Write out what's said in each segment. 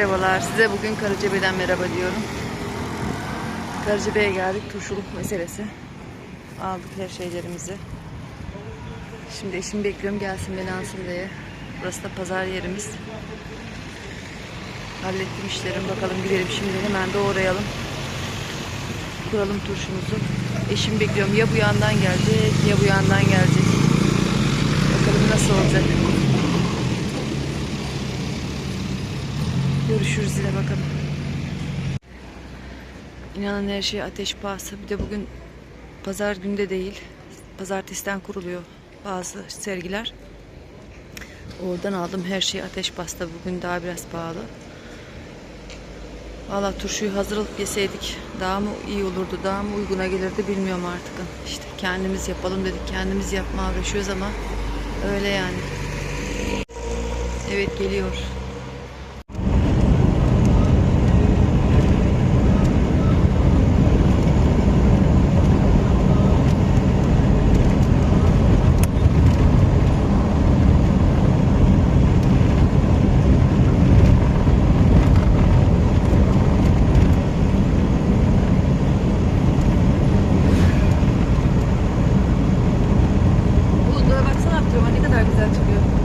Merhabalar. Size bugün Karacabey'den merhaba diyorum. Karacabey'e geldik. Turşuluk meselesi. Aldık her şeylerimizi. Şimdi eşimi bekliyorum gelsin beni alsın diye. Burası da pazar yerimiz. Hallettim işlerimi. Bakalım gidelim şimdi hemen doğrayalım. Kuralım turşumuzu. Eşimi bekliyorum. Ya bu yandan gelecek ya bu yandan gelecek. Bakalım nasıl olacak. Görüşürüz yine bakalım. İnanın her şey ateş pahası. Bir de bugün pazar günde değil. Pazartesiden kuruluyor bazı sergiler. Oradan aldım her şey ateş pasta. Bugün daha biraz pahalı. Valla turşuyu hazır alıp yeseydik daha mı iyi olurdu, daha mı uyguna gelirdi bilmiyorum artık. İşte kendimiz yapalım dedik, kendimiz yapmaya uğraşıyoruz ama öyle yani. Evet geliyor. Güzel.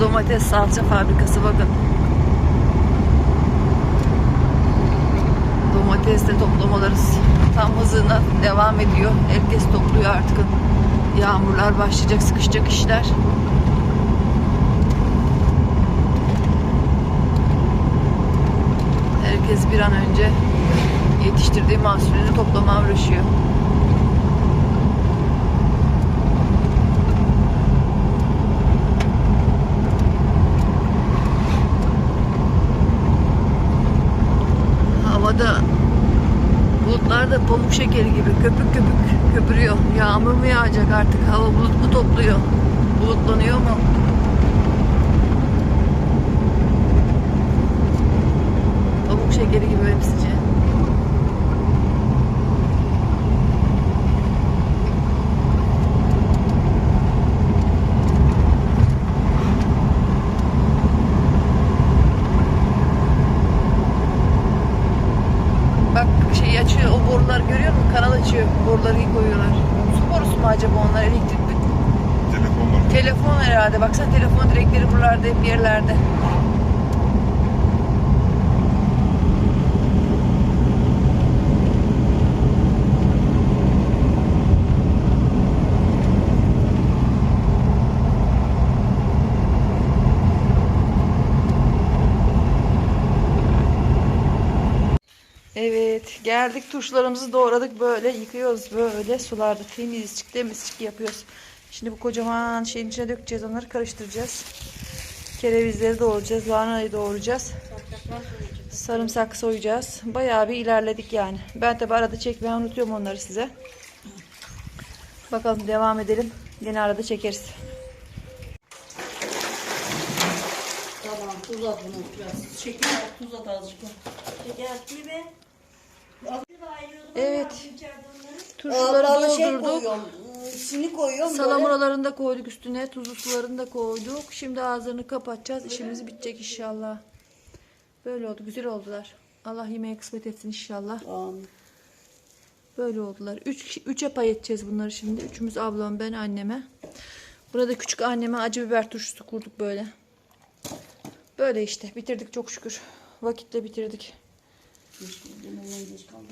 Domates salça fabrikası bakın. Domates de toplamaları tam hızına devam ediyor. Herkes topluyor artık. Yağmurlar başlayacak, sıkışacak işler. Herkes bir an önce yetiştirdiği mahsulünü toplamaya uğraşıyor. Havada bulutlar da pamuk şekeri gibi köpük köpük köpürüyor. Yağmur mu yağacak artık? Hava bulut mu topluyor? Bulutlanıyor mu? Pamuk şekeri gibi hepsice. Bak şey açıyor o borular görüyor musun? Kanal açıyor. Boruları koyuyorlar. Su borusu mu acaba onlar elektrikli? Telefonlar. Telefon herhalde. Baksana telefon direkleri buralarda hep yerlerde. Evet geldik tuşlarımızı doğradık böyle yıkıyoruz böyle sularda temizcik temizcik yapıyoruz. Şimdi bu kocaman şeyin içine dökeceğiz onları karıştıracağız. Kerevizleri doğrayacağız, lahanayı doğrayacağız. Sarımsak soyacağız. Bayağı bir ilerledik yani. Ben tabi arada çekmeyi unutuyorum onları size. Bakalım devam edelim. Yine arada çekeriz. Tuz at bunu biraz. Şeker tuz at azıcık. Şeker gibi. Evet. Turşuları Vallahi şey doldurduk. koyuyorum. Salamuralarını da koyduk üstüne. Tuzlu sularını da koyduk. Şimdi ağızlarını kapatacağız. İşimiz bitecek inşallah. Böyle oldu. Güzel oldular. Allah yemeğe kısmet etsin inşallah. Amin. Böyle oldular. Üç, üçe pay edeceğiz bunları şimdi. Üçümüz ablam ben anneme. Burada küçük anneme acı biber turşusu kurduk böyle. Böyle işte. Bitirdik çok şükür. Vakitle bitirdik. Geç, geç.